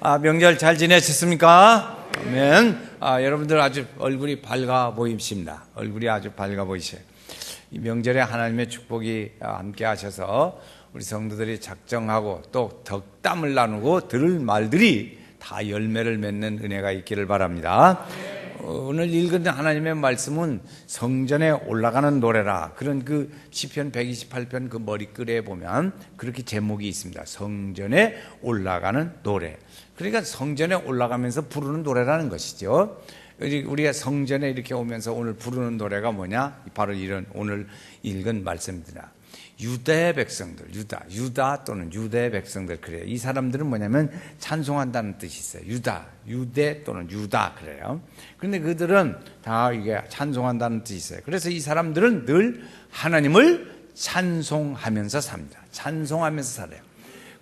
아, 명절 잘 지내셨습니까? 아멘. 아, 여러분들 아주 얼굴이 밝아 보이십니다. 얼굴이 아주 밝아 보이세요. 이 명절에 하나님의 축복이 아, 함께 하셔서 우리 성도들이 작정하고 또 덕담을 나누고 들을 말들이 다 열매를 맺는 은혜가 있기를 바랍니다. 어, 오늘 읽은 하나님의 말씀은 성전에 올라가는 노래라. 그런 그 시편 128편 그 머리글에 보면 그렇게 제목이 있습니다. 성전에 올라가는 노래. 그러니까 성전에 올라가면서 부르는 노래라는 것이죠. 우리가 성전에 이렇게 오면서 오늘 부르는 노래가 뭐냐? 바로 이런 오늘 읽은 말씀입니다. 유대 백성들, 유다, 유다 또는 유대 백성들 그래요. 이 사람들은 뭐냐면 찬송한다는 뜻이 있어요. 유다, 유대 또는 유다 그래요. 그런데 그들은 다 이게 찬송한다는 뜻이 있어요. 그래서 이 사람들은 늘 하나님을 찬송하면서 삽니다. 찬송하면서 살아요.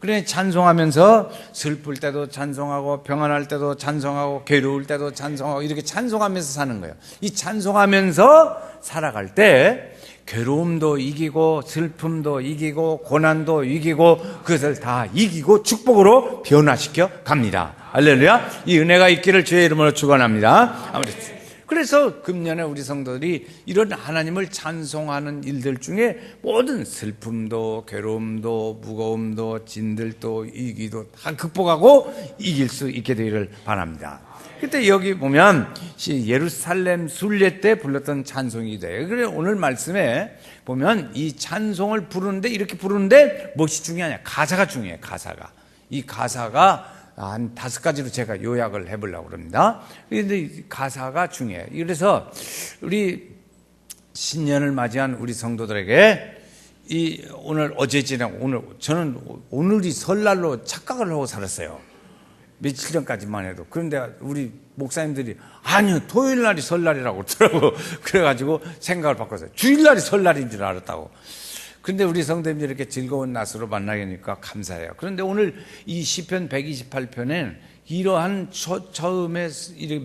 그래 찬송하면서 슬플 때도 찬송하고 평안할 때도 찬송하고 괴로울 때도 찬송하고 이렇게 찬송하면서 사는 거예요. 이 찬송하면서 살아갈 때 괴로움도 이기고 슬픔도 이기고 고난도 이기고 그것을 다 이기고 축복으로 변화시켜 갑니다. 할렐루야. 이 은혜가 있기를 주의 이름으로 축원합니다. 아무튼 그래서 금년에 우리 성도들이 이런 하나님을 찬송하는 일들 중에 모든 슬픔도 괴로움도 무거움도 진들도 이기도 다 극복하고 이길 수 있게 되기를 바랍니다. 그때 여기 보면 예루살렘 순례 때 불렀던 찬송이 돼요. 그래 오늘 말씀에 보면 이 찬송을 부르는데 이렇게 부르는데 무엇이 중요하냐? 가사가 중요해. 가사가 이 가사가 한 다섯 가지로 제가 요약을 해보려고 합니다. 그런데 가사가 중요해. 그래서 우리 신년을 맞이한 우리 성도들에게 이 오늘 어제 지나고 오늘 저는 오늘이 설날로 착각을 하고 살았어요. 며칠 전까지만 해도. 그런데 우리 목사님들이 아니요, 토요일 날이 설날이라고 그러더라고. 그래가지고 생각을 바꿨어요. 주일날이 설날인 줄 알았다고. 근데 우리 성도님들이 이렇게 즐거운 낮으로 만나게 되니까 감사해요. 그런데 오늘 이 시편 128편엔 이러한 처, 처음에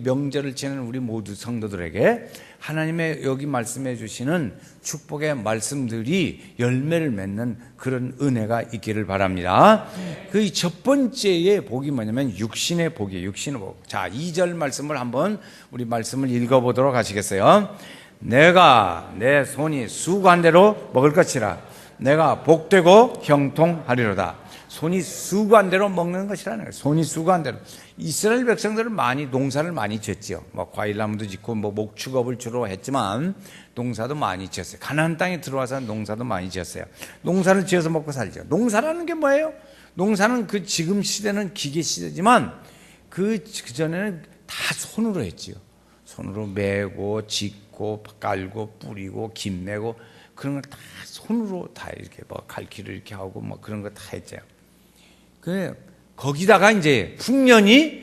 명절을 지내는 우리 모두 성도들에게 하나님의 여기 말씀해 주시는 축복의 말씀들이 열매를 맺는 그런 은혜가 있기를 바랍니다. 그 첫 번째의 복이 뭐냐면 육신의 복이에요. 육신의 복. 자, 2절 말씀을 한번 우리 말씀을 읽어 보도록 하시겠어요? 내가 내 손이 수고한 대로 먹을 것이라 내가 복되고 형통하리로다. 손이 수고한 대로 먹는 것이라는 거예요. 손이 수고한 대로. 이스라엘 백성들은 많이 농사를 많이 지었죠. 뭐 과일나무도 짓고 뭐 목축업을 주로 했지만 농사도 많이 지었어요. 가나안 땅에 들어와서 농사도 많이 지었어요. 농사를 지어서 먹고 살죠. 농사라는 게 뭐예요? 농사는 그 지금 시대는 기계 시대지만 그, 그 전에는 다 손으로 했지요. 손으로 메고 짓고 깔고 뿌리고 김 내고 그런 걸 다 손으로 다 이렇게 뭐 갈퀴를 이렇게 하고 뭐 그런 거 다 했죠. 그 거기다가 이제 풍년이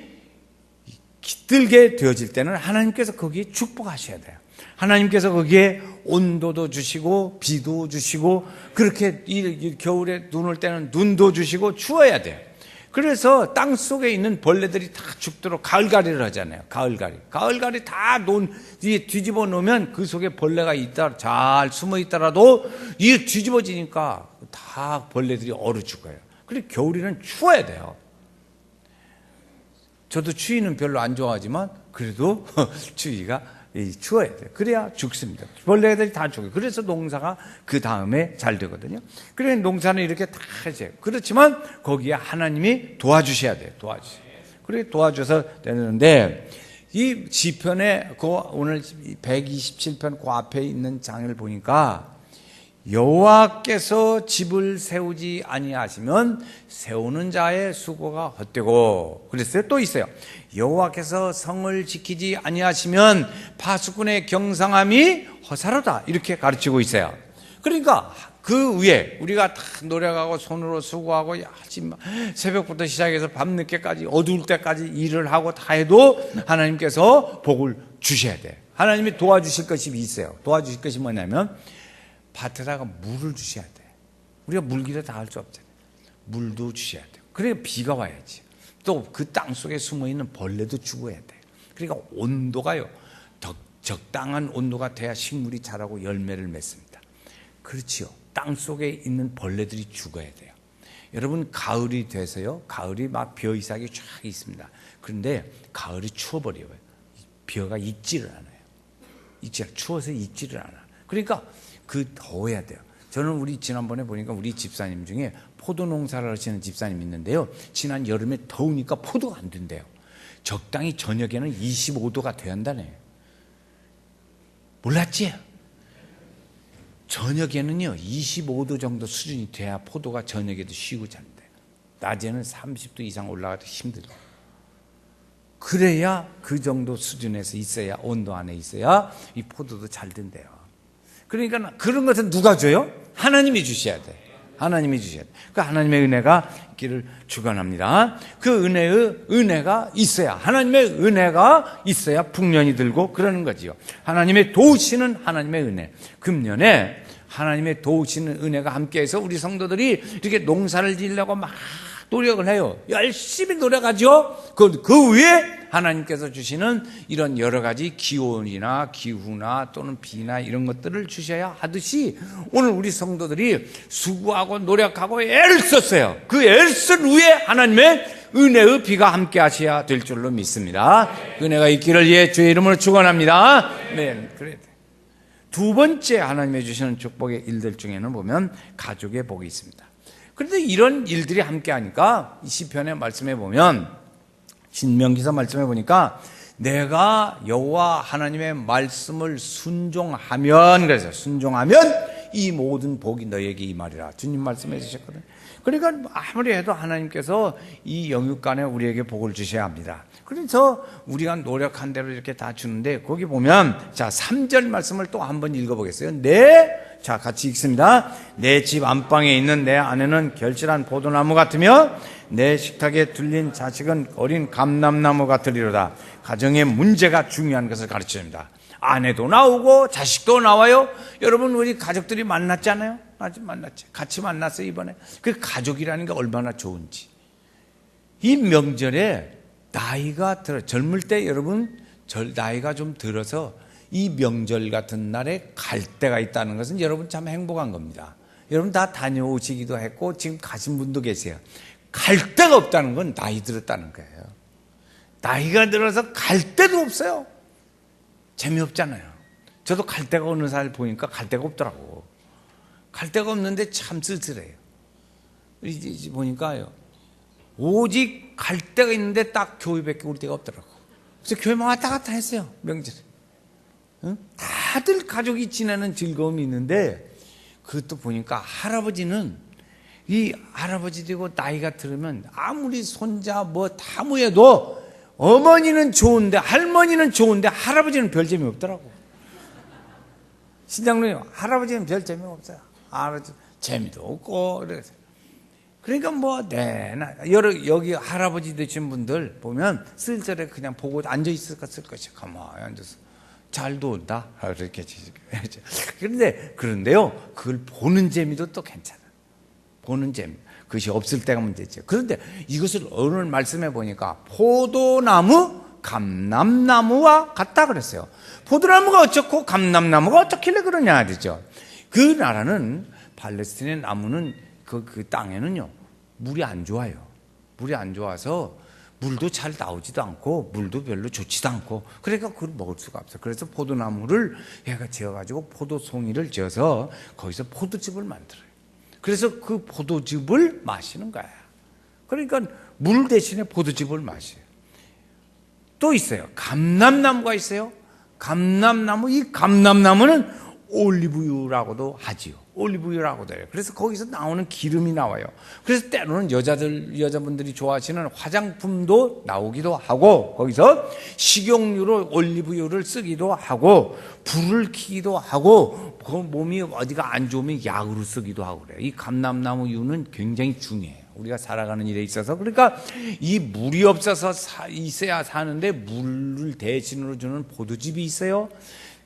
깃들게 되어질 때는 하나님께서 거기에 축복하셔야 돼요. 하나님께서 거기에 온도도 주시고 비도 주시고 그렇게 이 겨울에 눈 올 때는 눈도 주시고 추워야 돼요. 그래서 땅 속에 있는 벌레들이 다 죽도록 가을가리를 하잖아요. 가을가리. 가을가리 다 논, 뒤에 뒤집어 놓으면 그 속에 벌레가 있다, 잘 숨어 있더라도 이게 뒤집어지니까 다 벌레들이 얼어 죽어요. 그리고 겨울에는 추워야 돼요. 저도 추위는 별로 안 좋아하지만 그래도 추위가 추워야 돼요. 그래야 죽습니다. 벌레들이 다 죽어요. 그래서 농사가 그 다음에 잘 되거든요. 그래 농사는 이렇게 다 해줘요. 그렇지만 거기에 하나님이 도와주셔야 돼요. 도와주세요. 그래 도와줘서 되는데 이 시편에 그 오늘 127편 그 앞에 있는 장을 보니까 여호와께서 집을 세우지 아니하시면 세우는 자의 수고가 헛되고 그랬어요. 또 있어요. 여호와께서 성을 지키지 아니하시면 파수꾼의 경상함이 허사로다 이렇게 가르치고 있어요. 그러니까 그 위에 우리가 다 노력하고 손으로 수고하고 새벽부터 시작해서 밤늦게까지 어두울 때까지 일을 하고 다 해도 하나님께서 복을 주셔야 돼. 하나님이 도와주실 것이 있어요. 도와주실 것이 뭐냐면 밭에다가 물을 주셔야 돼. 우리가 물기를 다 할 수 없잖아요. 물도 주셔야 돼요. 그래 비가 와야지. 또 그 땅 속에 숨어 있는 벌레도 죽어야 돼. 그러니까 온도가요. 적당한 온도가 돼야 식물이 자라고 열매를 맺습니다. 그렇지요. 땅 속에 있는 벌레들이 죽어야 돼요. 여러분 가을이 돼서요. 가을이 막 벼이삭이 쫙 있습니다. 그런데 가을이 추워버려요. 벼가 있지를 않아요. 있지 추워서 있지를 않아. 그러니까 그 더워야 돼요. 저는 우리 지난번에 보니까 우리 집사님 중에 포도 농사를 하시는 집사님 있는데요. 지난 여름에 더우니까 포도가 안 된대요. 적당히 저녁에는 25도가 돼야 한다네. 몰랐지? 저녁에는요 25도 정도 수준이 돼야 포도가 저녁에도 쉬고 잔대. 낮에는 30도 이상 올라가도 힘들고. 그래야 그 정도 수준에서 있어야 온도 안에 있어야 이 포도도 잘 된대요. 그러니까 그런 것은 누가 줘요? 하나님이 주셔야 돼. 하나님이 주셔야 돼. 그 하나님의 은혜가 있기를 축원합니다. 그 은혜의 은혜가 있어야 하나님의 은혜가 있어야 풍년이 들고 그러는 거지요. 하나님의 도우시는 하나님의 은혜. 금년에 하나님의 도우시는 은혜가 함께해서 우리 성도들이 이렇게 농사를 지으려고 막 노력을 해요. 열심히 노력하죠. 그, 그 위에 하나님께서 주시는 이런 여러 가지 기온이나 기후나 또는 비나 이런 것들을 주셔야 하듯이 오늘 우리 성도들이 수고하고 노력하고 애를 썼어요. 그 애를 쓴 위에 하나님의 은혜의 비가 함께 하셔야 될 줄로 믿습니다. 은혜가 있기를 예, 주의 이름으로 축원합니다. 네, 그래. 두 번째 하나님의 주시는 축복의 일들 중에는 보면 가족의 복이 있습니다. 그런데 이런 일들이 함께 하니까 이 시편의 말씀에 보면 신명기서 말씀해 보니까 내가 여호와 하나님의 말씀을 순종하면 그래서 순종하면 이 모든 복이 너에게 임하리라 주님 말씀해 주셨거든요. 그러니까 아무리 해도 하나님께서 이 영육간에 우리에게 복을 주셔야 합니다. 그래서 우리가 노력한 대로 이렇게 다 주는데 거기 보면 자 3절 말씀을 또 한번 읽어보겠어요. 내 자, 같이 읽습니다. 내 집 안방에 있는 내 아내는 결실한 포도나무 같으며 내 식탁에 둘린 자식은 어린 감람나무 같으리로다. 가정의 문제가 중요한 것을 가르쳐 줍니다. 아내도 나오고 자식도 나와요. 여러분 우리 가족들이 만났잖아요. 아직 만났지. 같이 만났어요 이번에. 그 가족이라는 게 얼마나 좋은지. 이 명절에 나이가 들어 젊을 때 여러분 나이가 좀 들어서 이 명절 같은 날에 갈 때가 있다는 것은 여러분 참 행복한 겁니다. 여러분 다 다녀오시기도 했고 지금 가신 분도 계세요. 갈 데가 없다는 건 나이 들었다는 거예요. 나이가 들어서 갈 데도 없어요. 재미없잖아요. 저도 갈 데가 어느 살 보니까 갈 데가 없더라고. 갈 데가 없는데 참 쓸쓸해요. 이제 보니까요. 오직 갈 데가 있는데 딱 교회밖에 올 데가 없더라고. 그래서 교회만 왔다 갔다 했어요. 명절에. 다들 가족이 지내는 즐거움이 있는데 그것도 보니까 할아버지는 이 할아버지 되고 나이가 들으면 아무리 손자 뭐 다 모여도 어머니는 좋은데 할머니는 좋은데 할아버지는 별 재미 없더라고. 신장로님 할아버지는 별 재미 없어요. 할아버지 재미도 없고 그래서 그러니까 뭐 내나 여러 여기 할아버지 되신 분들 보면 쓸쓸해 그냥 보고 앉아 있었을 것이 가만히 앉아서 잘도 온다. 이렇게 그런데 그런데요. 그걸 보는 재미도 또 괜찮아. 보는 재미. 그것이 없을 때가 문제죠. 그런데 이것을 오늘 말씀해 보니까 포도나무, 감남나무와 같다 그랬어요. 포도나무가 어쩌고 감남나무가 어떻길래 그러냐 그랬죠. 그 나라는 팔레스틴의 나무는 그, 그 땅에는요 물이 안 좋아요. 물이 안 좋아서 물도 잘 나오지도 않고 물도 별로 좋지도 않고 그러니까 그걸 먹을 수가 없어. 그래서 포도나무를 얘가 지어가지고 포도송이를 지어서 거기서 포도즙을 만들어요. 그래서 그 포도즙을 마시는 거야. 그러니까 물 대신에 포도즙을 마셔요. 또 있어요. 감람나무가 있어요. 감람나무 이 감람나무는 올리브유라고도 하지요. 올리브유라고도 해요. 그래서 거기서 나오는 기름이 나와요. 그래서 때로는 여자들, 여자분들이 좋아하시는 화장품도 나오기도 하고, 거기서 식용유로 올리브유를 쓰기도 하고, 불을 켜기도 하고, 그 몸이 어디가 안 좋으면 약으로 쓰기도 하고 그래요. 이 감람나무유는 굉장히 중요해요. 우리가 살아가는 일에 있어서. 그러니까 이 물이 없어서 사, 있어야 사는데 물을 대신으로 주는 보도집이 있어요.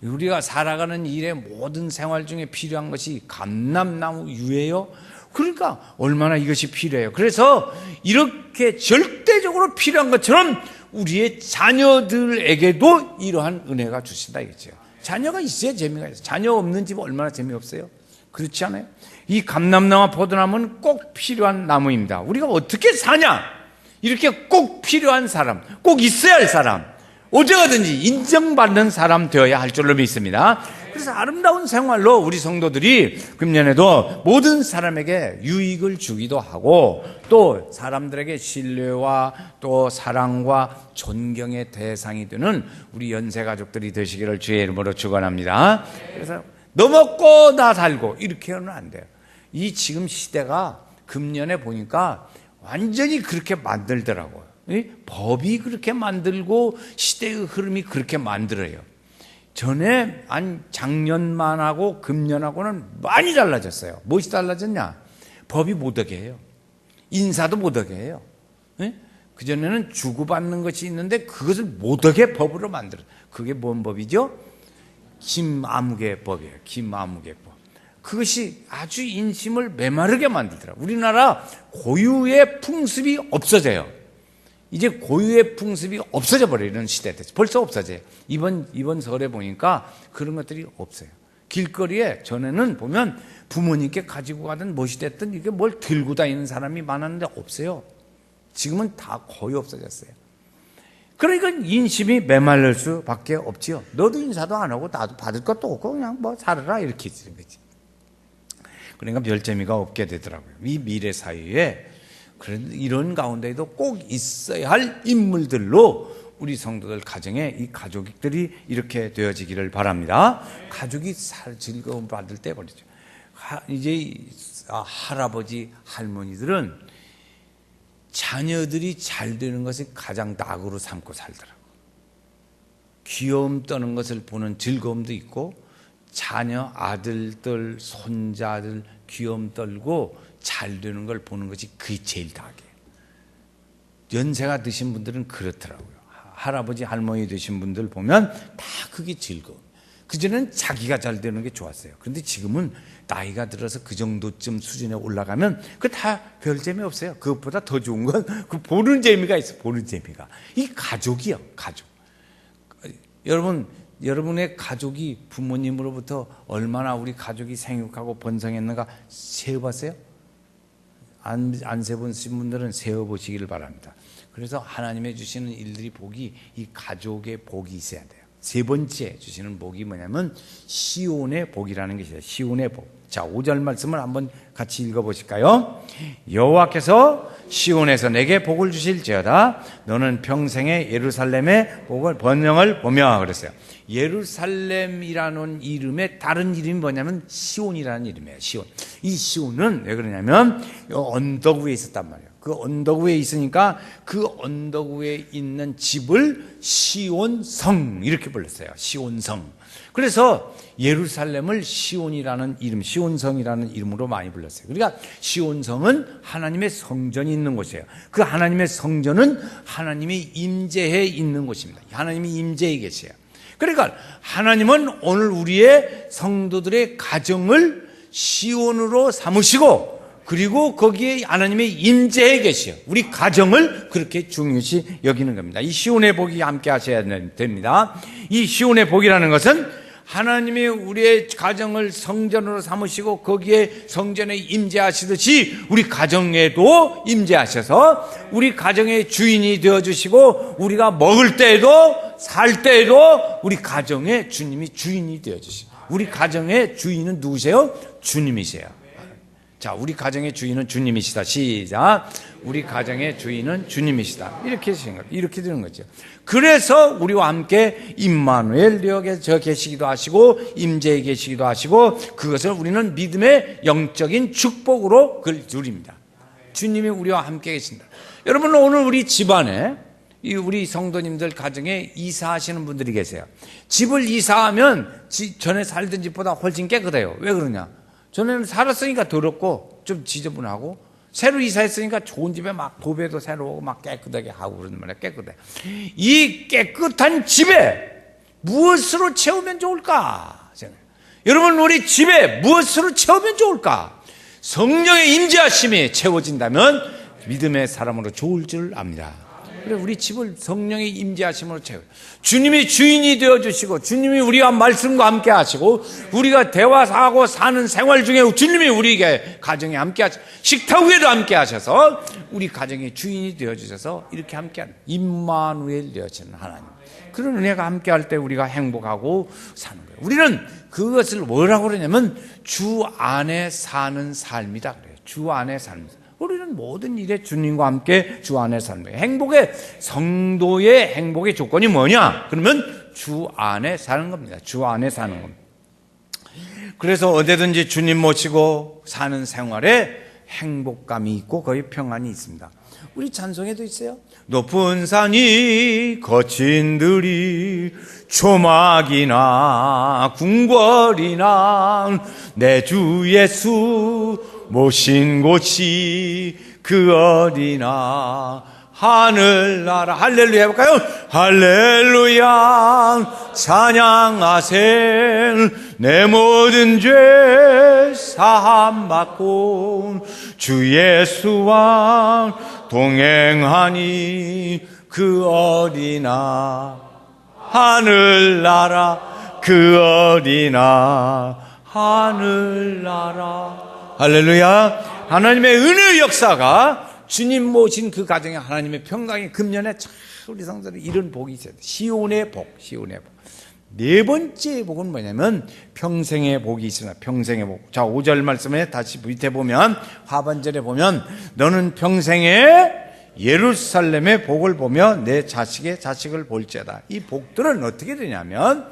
우리가 살아가는 일의 모든 생활 중에 필요한 것이 감람나무 유예요. 그러니까 얼마나 이것이 필요해요. 그래서 이렇게 절대적으로 필요한 것처럼 우리의 자녀들에게도 이러한 은혜가 주신다 이거죠. 자녀가 있어야 재미가 있어요. 자녀 없는 집 얼마나 재미없어요? 그렇지 않아요? 이 감남나무와 포도나무는 꼭 필요한 나무입니다. 우리가 어떻게 사냐? 이렇게 꼭 필요한 사람, 꼭 있어야 할 사람, 어디가든지 인정받는 사람 되어야 할 줄로 믿습니다. 그래서 아름다운 생활로 우리 성도들이 금년에도 모든 사람에게 유익을 주기도 하고 또 사람들에게 신뢰와 또 사랑과 존경의 대상이 되는 우리 연세 가족들이 되시기를 주의 이름으로 축원합니다. 그래서 너 먹고 나 살고 이렇게는 안 돼요. 이 지금 시대가 금년에 보니까 완전히 그렇게 만들더라고요. 이 법이 그렇게 만들고 시대의 흐름이 그렇게 만들어요. 전에 한 작년만 하고 금년하고는 많이 달라졌어요. 무엇이 달라졌냐? 법이 못하게 해요. 인사도 못하게 해요. 예? 그전에는 주고받는 것이 있는데 그것을 못하게 법으로 만들어. 그게 뭔 법이죠? 김아무개 법이에요. 김아무개 법. 그것이 아주 인심을 메마르게 만들더라. 우리나라 고유의 풍습이 없어져요. 이제 고유의 풍습이 없어져 버리는 시대 됐어. 벌써 없어져요. 이번 이번 설에 보니까 그런 것들이 없어요. 길거리에 전에는 보면 부모님께 가지고 가던 무엇이 됐든 이게 뭘 들고 다니는 사람이 많았는데 없어요. 지금은 다 거의 없어졌어요. 그러니까 인심이 메말릴 수밖에 없지요. 너도 인사도 안 하고 나도 받을 것도 없고 그냥 뭐 살아라 이렇게 되는 거지. 그러니까 별 재미가 없게 되더라고요. 이 미래 사회에 그런 이런 가운데에도 꼭 있어야 할 인물들로 우리 성도들 가정에 이 가족들이 이렇게 되어지기를 바랍니다. 가족이 살 즐거움 받을 때 버리죠. 이제 할아버지 할머니들은 자녀들이 잘 되는 것을 가장 낙으로 삼고 살더라고. 귀여움 떠는 것을 보는 즐거움도 있고 자녀 아들들 손자들 귀여움 떨고 잘 되는 걸 보는 것이 그게 제일 다게. 연세가 드신 분들은 그렇더라고요. 할아버지 할머니 되신 분들 보면 다 그게 즐거워. 그전에는 자기가 잘 되는 게 좋았어요. 그런데 지금은 나이가 들어서 그 정도쯤 수준에 올라가면 그 다 별 재미 없어요. 그것보다 더 좋은 건 그 보는 재미가 있어. 보는 재미가. 이 가족이요. 가족. 여러분 여러분의 가족이 부모님으로부터 얼마나 우리 가족이 생육하고 번성했는가 세어봤어요? 안, 안 세본 분들은 세어보시기를 바랍니다. 그래서 하나님의 주시는 일들이 복이 이 가족의 복이 있어야 돼요. 세 번째 주시는 복이 뭐냐면 시온의 복이라는 것이에요. 시온의 복. 자, 5절 말씀을 한번 같이 읽어 보실까요? 여호와께서 시온에서 내게 복을 주실지어다 너는 평생에 예루살렘의 복을 번영을 보며 그랬어요. 예루살렘이라는 이름의 다른 이름이 뭐냐면 시온이라는 이름이에요. 시온. 이 시온은 왜 그러냐면 언덕 위에 있었단 말이에요. 그 언덕 위에 있으니까 그 언덕 위에 있는 집을 시온성 이렇게 불렀어요. 시온성. 그래서 예루살렘을 시온이라는 이름, 시온성이라는 이름으로 많이 불렀어요. 그러니까 시온성은 하나님의 성전이 있는 곳이에요. 그 하나님의 성전은 하나님이 임재해 있는 곳입니다. 하나님이 임재해 계세요. 그러니까 하나님은 오늘 우리의 성도들의 가정을 시온으로 삼으시고 그리고 거기에 하나님의 임재해 계시요. 우리 가정을 그렇게 중요시 여기는 겁니다. 이 시온의 복이 함께 하셔야 됩니다. 이 시온의 복이라는 것은 하나님이 우리의 가정을 성전으로 삼으시고 거기에 성전에 임재하시듯이 우리 가정에도 임재하셔서 우리 가정의 주인이 되어 주시고 우리가 먹을 때에도 살 때에도 우리 가정의 주님이 주인이 되어 주시고 우리 가정의 주인은 누구세요? 주님이세요. 자, 우리 가정의 주인은 주님이시다. 시작. 우리 가정의 주인은 주님이시다. 이렇게 생각, 이렇게 되는 거죠. 그래서 우리와 함께 임마누엘 되어 계시기도 하시고 임재에 계시기도 하시고 그것을 우리는 믿음의 영적인 축복으로 그걸 누립니다. 주님이 우리와 함께 계신다. 여러분 오늘 우리 집안에 이 우리 성도님들 가정에 이사하시는 분들이 계세요. 집을 이사하면 전에 살던 집보다 훨씬 깨끗해요. 왜 그러냐? 전에는 살았으니까 더럽고 좀 지저분하고 새로 이사했으니까 좋은 집에 막 도배도 새로 막 깨끗하게 하고 그러는 말이야 깨끗해. 이 깨끗한 집에 무엇으로 채우면 좋을까? 여러분 우리 집에 무엇으로 채우면 좋을까? 성령의 임재하심이 채워진다면 믿음의 사람으로 좋을 줄 압니다. 그래 우리 집을 성령의 임재하심으로 채워. 주님이 주인이 되어 주시고 주님이 우리와 말씀과 함께 하시고 우리가 대화하고 사는 생활 중에 주님이 우리에게 가정에 함께 하시 식탁 위에도 함께 하셔서 우리 가정의 주인이 되어 주셔서 이렇게 함께 하는 임마누엘 되어지는 하나님. 그런 은혜가 함께 할 때 우리가 행복하고 사는 거예요. 우리는 그것을 뭐라고 그러냐면 주 안에 사는 삶이다 그래요. 주 안에 사는 삶. 우리는 모든 일에 주님과 함께 주 안에 사는 거예요. 행복의 성도의 행복의 조건이 뭐냐? 그러면 주 안에 사는 겁니다. 주 안에 사는 겁니다. 그래서 어디든지 주님 모시고 사는 생활에 행복감이 있고 거의 평안이 있습니다. 우리 찬송에도 있어요. 높은 산이 거친 들이 초막이나 궁궐이나 내 주 예수 모신 곳이 그 어디나 하늘나라. 할렐루야 해볼까요? 할렐루야. 찬양하세 내 모든 죄 사함 받고 주 예수와 동행하니 그 어디나 하늘나라. 그 어디나 하늘나라 할렐루야 하나님의 은혜 역사가 주님 모신 그 가정에 하나님의 평강의 금년에 참 우리 성도들 이런 복이 있어요 시온의 복 시온의 복 네 번째 복은 뭐냐면 평생의 복이 있으나 평생의 복. 자, 5절 말씀에 다시 밑에 보면 하반절에 보면 너는 평생에 예루살렘의 복을 보며 내 자식의 자식을 볼지어다. 이 복들은 어떻게 되냐면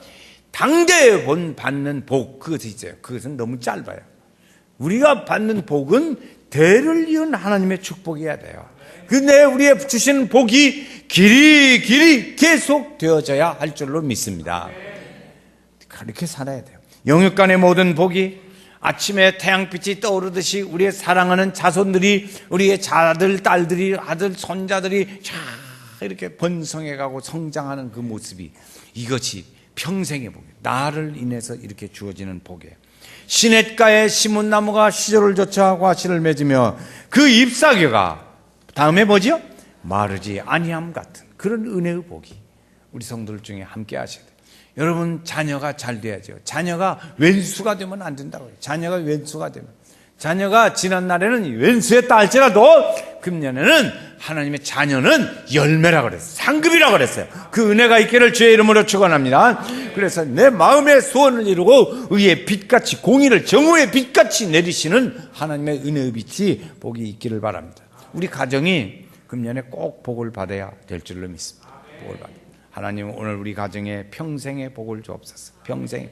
당대에 본 받는 복 그것이 있어요. 그것은 너무 짧아요. 우리가 받는 복은 대를 이은 하나님의 축복이어야 돼요. 근데 우리의 주시는 복이 길이 길이 계속 되어져야 할 줄로 믿습니다. 그렇게 살아야 돼요. 영육간의 모든 복이 아침에 태양빛이 떠오르듯이 우리의 사랑하는 자손들이 우리의 자들, 딸들이, 아들, 손자들이 쫙 이렇게 번성해가고 성장하는 그 모습이 이것이 평생의 복이에요. 나를 인해서 이렇게 주어지는 복이에요. 시냇가에 심은 나무가 시절을 젖혀 과실을 맺으며 그 잎사귀가 다음에 뭐지요? 마르지 아니함 같은 그런 은혜의 복이 우리 성도들 중에 함께 하셔야 돼요. 여러분 자녀가 잘 돼야죠. 자녀가 왼수가 되면 안 된다고요. 자녀가 왼수가 되면 자녀가 지난 날에는 왼수였다 할지라도 금년에는 하나님의 자녀는 열매라 그랬어요. 상급이라 그랬어요. 그 은혜가 있기를 주의 이름으로 축원합니다. 그래서 내 마음의 소원을 이루고 의의 빛같이 공의를 정오의 빛같이 내리시는 하나님의 은혜의 빛이 복이 있기를 바랍니다. 우리 가정이 금년에 꼭 복을 받아야 될 줄로 믿습니다. 복을 받아. 하나님 오늘 우리 가정에 평생의 복을 주옵소서. 평생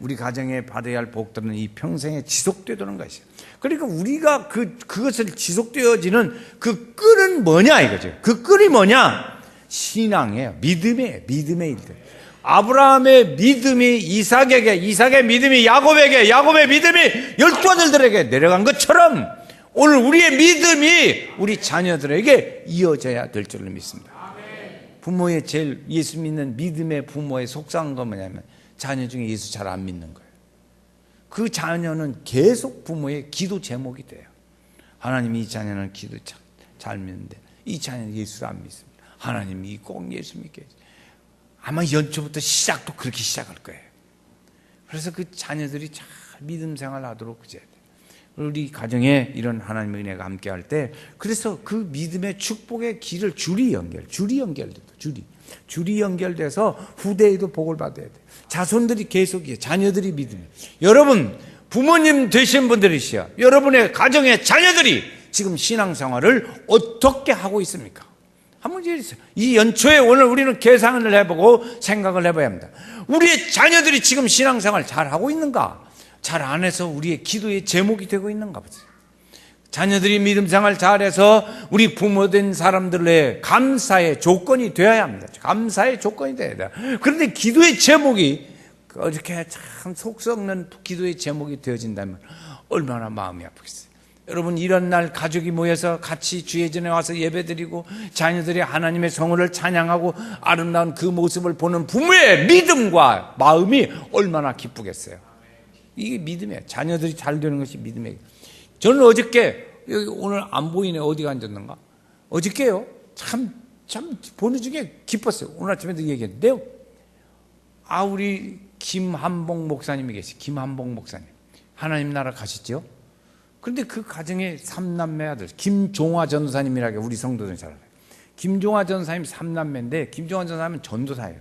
우리 가정에 받아야 할 복들은 이 평생에 지속되도록 것이에요. 그러니까 우리가 그 그것을 지속되어지는 그 끈은 뭐냐 이거죠. 그 끈이 뭐냐? 신앙이에요. 믿음이에요. 믿음의 일들. 아브라함의 믿음이 이삭에게, 이삭의 믿음이 야곱에게, 야곱의 믿음이 열두 아들들에게 내려간 것처럼 오늘 우리의 믿음이 우리 자녀들에게 이어져야 될 줄로 믿습니다. 부모의 제일 예수 믿는 믿음의 부모의 속상한 건 뭐냐면 자녀 중에 예수 잘 안 믿는 거예요. 그 자녀는 계속 부모의 기도 제목이 돼요. 하나님이 이 자녀는 기도 잘, 잘 믿는데 이 자녀는 예수를 안 믿습니다. 하나님이 꼭 예수 믿게. 아마 연초부터 시작도 그렇게 시작할 거예요. 그래서 그 자녀들이 잘 믿음 생활 하도록 그제 우리 가정에 이런 하나님의 은혜가 함께 할 때 그래서 그 믿음의 축복의 길을 줄이 연결, 줄이 연결돼, 줄이. 줄이 연결돼서 후대에도 복을 받아야 돼. 자손들이 계속이에요. 자녀들이 믿음. 여러분, 부모님 되신 분들이시여. 여러분의 가정의 자녀들이 지금 신앙생활을 어떻게 하고 있습니까? 한번 얘기해주세요. 이 연초에 오늘 우리는 계산을 해보고 생각을 해봐야 합니다. 우리의 자녀들이 지금 신앙생활 잘 하고 있는가? 잘 안 해서 우리의 기도의 제목이 되고 있는가 보세요. 자녀들이 믿음 생활 잘해서 우리 부모된 사람들의 감사의 조건이 되어야 합니다. 감사의 조건이 되어야 돼요. 그런데 기도의 제목이 이렇게 참속 썩는 기도의 제목이 되어진다면 얼마나 마음이 아프겠어요. 여러분 이런 날 가족이 모여서 같이 주의 전에 와서 예배드리고 자녀들이 하나님의 성호를 찬양하고 아름다운 그 모습을 보는 부모의 믿음과 마음이 얼마나 기쁘겠어요. 이게 믿음이에요. 자녀들이 잘 되는 것이 믿음이에요. 저는 어저께 여기 오늘 안 보이네 어디가 앉았는가? 어저께요. 참 참 보는 중에 기뻤어요. 오늘 아침에도 얘기했는데요. 아 우리 김한봉 목사님이 계시. 김한봉 목사님 하나님 나라 가셨죠. 그런데 그 가정에 삼남매 아들 김종화 전도사님이라고 우리 성도들 잘 알아요. 김종화 전도사님 삼남매인데 김종화 전도사님은 전도사예요.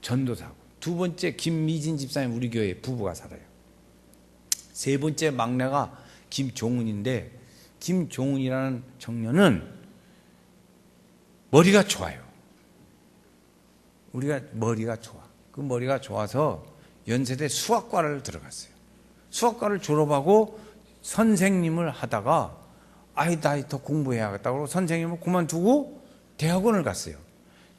전도사고 두 번째 김미진 집사님 우리 교회 부부가 살아요. 세 번째 막내가 김종훈인데 김종훈이라는 청년은 머리가 좋아요. 우리가 머리가 좋아. 그 머리가 좋아서 연세대 수학과를 들어갔어요. 수학과를 졸업하고 선생님을 하다가 아이 나이 더 공부해야겠다고 선생님을 그만두고 대학원을 갔어요.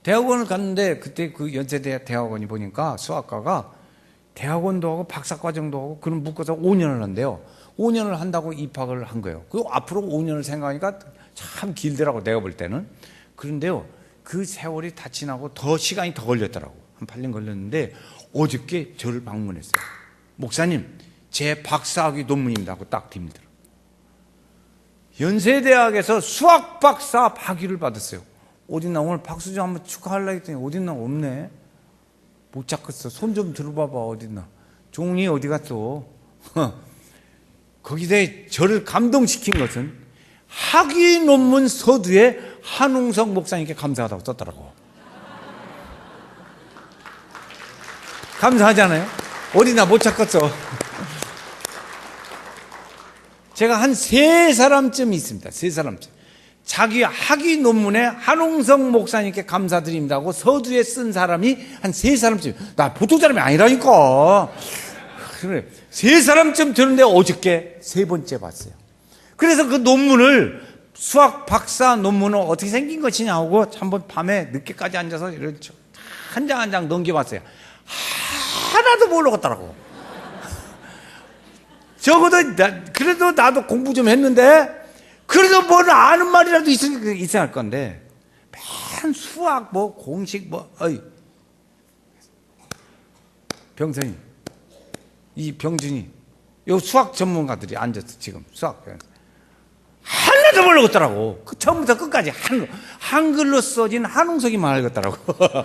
대학원을 갔는데 그때 그 연세대 대학원이 보니까 수학과가 대학원도 하고 박사과정도 하고 그런 묶어서 5년을 한대요. 5년을 한다고 입학을 한 거예요. 그 앞으로 5년을 생각하니까 참 길더라고 내가 볼 때는. 그런데요. 그 세월이 다 지나고 더 시간이 더 걸렸더라고. 한 8년 걸렸는데 어저께 저를 방문했어요. 목사님, 제 박사학위 논문입니다 하고 딱 딥니다. 연세대학에서 수학 박사 학위를 받았어요. 어딨나 오늘 박수 좀 한번 축하하려고 했더니 어딨나 없네. 못 잡겠어. 손 좀 들어봐봐 어딨나. 종이 어디 갔어? 거기다 저를 감동시킨 것은 학위 논문 서두에 한웅성 목사님께 감사하다고 썼더라고. 감사하잖아요. 어디나 못 찾겠어. 제가 한 세 사람쯤 있습니다. 세 사람쯤. 자기 학위 논문에 한홍성 목사님께 감사드립니다고 서두에 쓴 사람이 한 세 사람쯤. 나 보통 사람이 아니라니까. 그래. 세 사람쯤 되는데 어저께 세 번째 봤어요. 그래서 그 논문을 수학 박사 논문은 어떻게 생긴 것이냐 하고 한번 밤에 늦게까지 앉아서 이런 한장 한 장 넘겨봤어요. 하나도 모르겠더라고. 적어도 나, 그래도 나도 공부 좀 했는데 그래도 뭘 아는 말이라도 있을, 있어야 할 건데 맨 수학 뭐 공식 뭐 어이 병선이 이 병준이 요 수학 전문가들이 앉았어 지금 수학 하나도 모르겠더라고. 그 처음부터 끝까지 한글, 한글로 써진 한웅석이만 알겠더라고.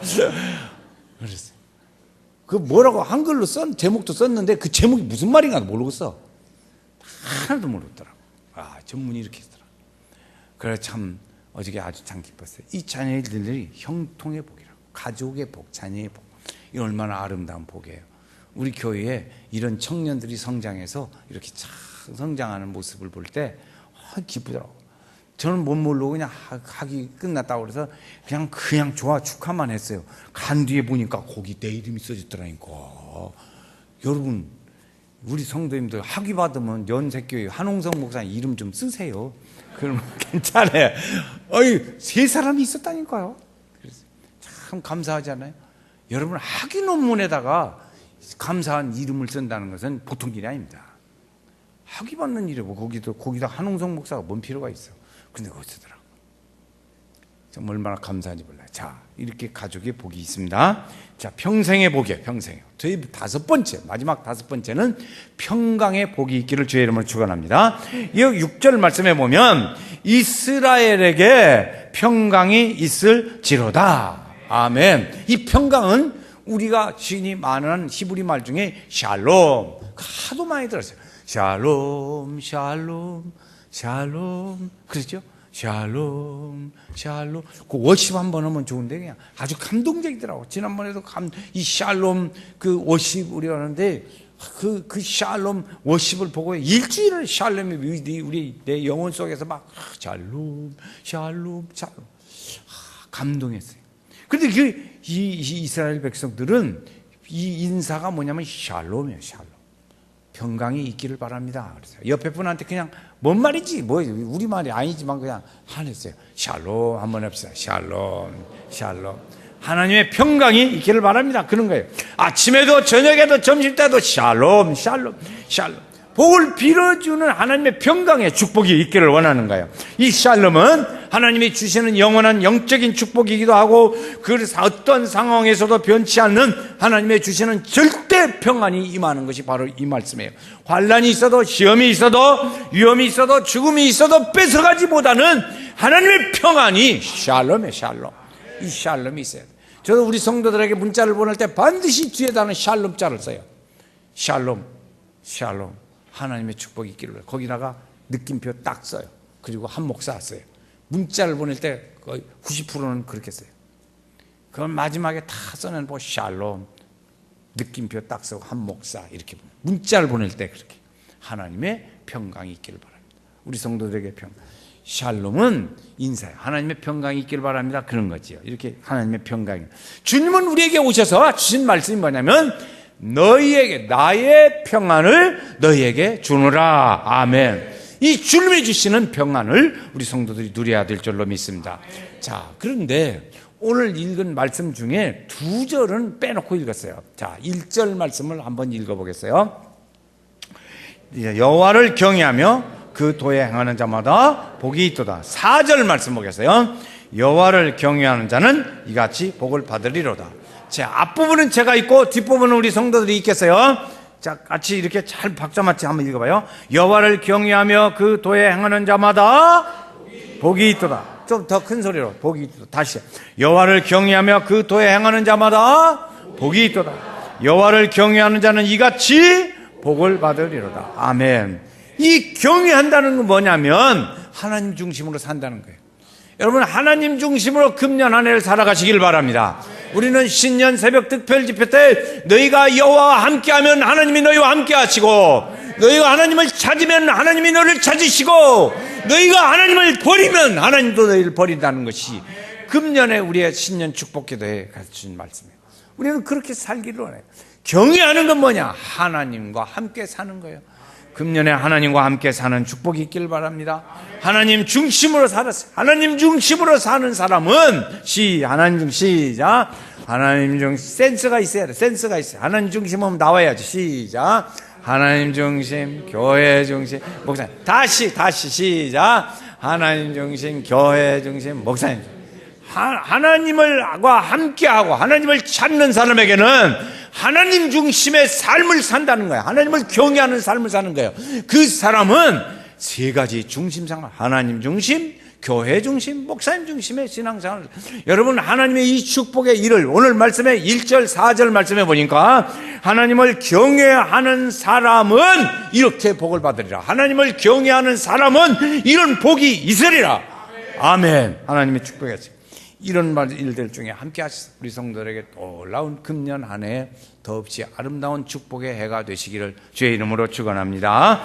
그랬어. 그 뭐라고 한글로 쓴 제목도 썼는데 그 제목이 무슨 말인가 모르겠어. 하나도 모르겠더라고. 아 전문이 이렇게 있더라. 그래 참 어저께 아주 참 기뻤어요. 이 자녀들이 형통의 복이라고 가족의 복 자녀의 복. 이 얼마나 아름다운 복이에요 우리 교회에 이런 청년들이 성장해서 이렇게 참 성장하는 모습을 볼 때 아, 기쁘더라고. 저는 못 모르고 그냥 학이 끝났다고 그래서 그냥 그냥 좋아 축하만 했어요. 간 뒤에 보니까 거기 내 이름이 써졌더라니까. 여러분 우리 성도님들 학위 받으면 연세교회 한홍성 목사 이름 좀 쓰세요. 그러면 괜찮아요. 어이 세 사람이 있었다니까요. 그래서 참 감사하잖아요. 여러분 학위 논문에다가 감사한 이름을 쓴다는 것은 보통 일이 아닙니다. 학위 받는 일이고 뭐 거기도 거기다 한홍성 목사가 뭔 필요가 있어. 근데 쓰더라고. 정말 얼마나 감사한지 몰라요. 자, 이렇게 가족의 복이 있습니다. 자, 평생의 복이에요. 평생. 저희 다섯 번째, 마지막 다섯 번째는 평강의 복이 있기를 주의 이름으로 축원합니다. 이 6절 말씀에 보면 이스라엘에게 평강이 있을지로다. 아멘. 이 평강은 우리가 신이 많은 히브리 말 중에 샬롬 하도 많이 들었어요. 샬롬, 샬롬, 샬롬. 그렇죠? 샬롬, 샬롬. 그 워십 한 번 하면 좋은데 그냥 아주 감동적이더라고. 지난번에도 감, 이 샬롬 그 워십 우리가 하는데 그, 그 샬롬 워십을 보고 일주일을 샬롬이 우리, 우리 내 영혼 속에서 막 샬롬, 샬롬, 샬롬. 감동했어요. 근데 그, 이, 이 이스라엘 백성들은 이 인사가 뭐냐면 샬롬이에요, 샬롬. 평강이 있기를 바랍니다. 그래서 옆에 분한테 그냥 뭔 말이지? 뭐 우리 말이 아니지만 그냥 하냈어요. 샬롬 한번 합시다. 샬롬, 샬롬. 하나님의 평강이 있기를 바랍니다. 그런 거예요. 아침에도 저녁에도 점심 때도 샬롬, 샬롬, 샬롬. 복을 빌어주는 하나님의 평강의 축복이 있기를 원하는 거예요. 이 샬롬은 하나님이 주시는 영원한 영적인 축복이기도 하고 그 어떤 상황에서도 변치 않는 하나님의 주시는 절대 평안이 임하는 것이 바로 이 말씀이에요. 환란이 있어도 시험이 있어도 위험이 있어도 죽음이 있어도 뺏어가지 못하는 하나님의 평안이 샬롬이에요. 샬롬. 이 샬롬이 있어야 돼. 저도 우리 성도들에게 문자를 보낼 때 반드시 뒤에다는 샬롬자를 써요. 샬롬, 샬롬. 하나님의 축복이 있기를 거기다가 느낌표 딱 써요. 그리고 한 목사 써요. 문자를 보낼 때 거의 90%는 그렇게 써요. 그건 마지막에 다 써낸 뭐 샬롬 느낌표 딱 쓰고 한 목사 이렇게 문자를 보낼 때 그렇게 하나님의 평강이 있기를 바랍니다. 우리 성도들에게 평. 샬롬은 인사예요. 하나님의 평강이 있기를 바랍니다. 그런 거지요. 이렇게 하나님의 평강이. 주님은 우리에게 오셔서 주신 말씀이 뭐냐면 너희에게 나의 평안을 너희에게 주노라. 아멘. 이 주님이 주시는 평안을 우리 성도들이 누려야 될 줄로 믿습니다. 자, 그런데 오늘 읽은 말씀 중에 두 절은 빼놓고 읽었어요. 자, 1절 말씀을 한번 읽어 보겠어요. 여호와를 경외하며 그 도에 행하는 자마다 복이 있도다. 4절 말씀 보겠어요. 여호와를 경외하는 자는 이같이 복을 받으리로다. 자, 앞부분은 제가 있고 뒷부분은 우리 성도들이 있겠어요. 자, 같이 이렇게 잘 박자 맞게 한번 읽어봐요. 여호와를 경외하며 그 도에 행하는 자마다 복이 있도다. 좀 더 큰 소리로 복이 있도다. 다시 여호와를 경외하며 그 도에 행하는 자마다 복이 있도다. 여호와를 경외하는 자는 이같이 복을 받으리로다. 아멘. 이 경외한다는 건 뭐냐면 하나님 중심으로 산다는 거예요. 여러분 하나님 중심으로 금년 한 해를 살아가시길 바랍니다. 우리는 신년 새벽 특별 집회 때 너희가 여호와와 함께하면 하나님이 너희와 함께하시고 너희가 하나님을 찾으면 하나님이 너를 찾으시고 너희가 하나님을 버리면 하나님도 너희를 버린다는 것이 금년에 우리의 신년 축복 기도에 가르친 말씀이에요. 우리는 그렇게 살기를 원해요. 경외하는 건 뭐냐? 하나님과 함께 사는 거예요. 금년에 하나님과 함께 사는 축복이 있길 바랍니다. 하나님 중심으로 살았어요. 하나님 중심으로 사는 사람은 시 하나님 중 시작. 하나님 중 센스가 있어야 돼. 센스가 있어요. 하나님 중심은 나와야지. 시작. 하나님 중심, 교회 중심, 목사님. 다시 다시 시작. 하나님 중심, 교회 중심, 목사님. 하나님을과 함께하고 하나님을 찾는 사람에게는 하나님 중심의 삶을 산다는 거예요. 하나님을 경외하는 삶을 사는 거예요. 그 사람은 세 가지 중심상 하나님 중심, 교회 중심, 목사님 중심의 신앙생활. 여러분 하나님의 이 축복의 일을 오늘 말씀에 1절, 4절 말씀에 보니까 하나님을 경외하는 사람은 이렇게 복을 받으리라. 하나님을 경외하는 사람은 이런 복이 있으리라. 아멘. 하나님의 축복이었습니다. 이런 말 일들 중에 함께 하시서 우리 성도들에게 놀라운 금년 한 해 더없이 아름다운 축복의 해가 되시기를 주의 이름으로 축원합니다.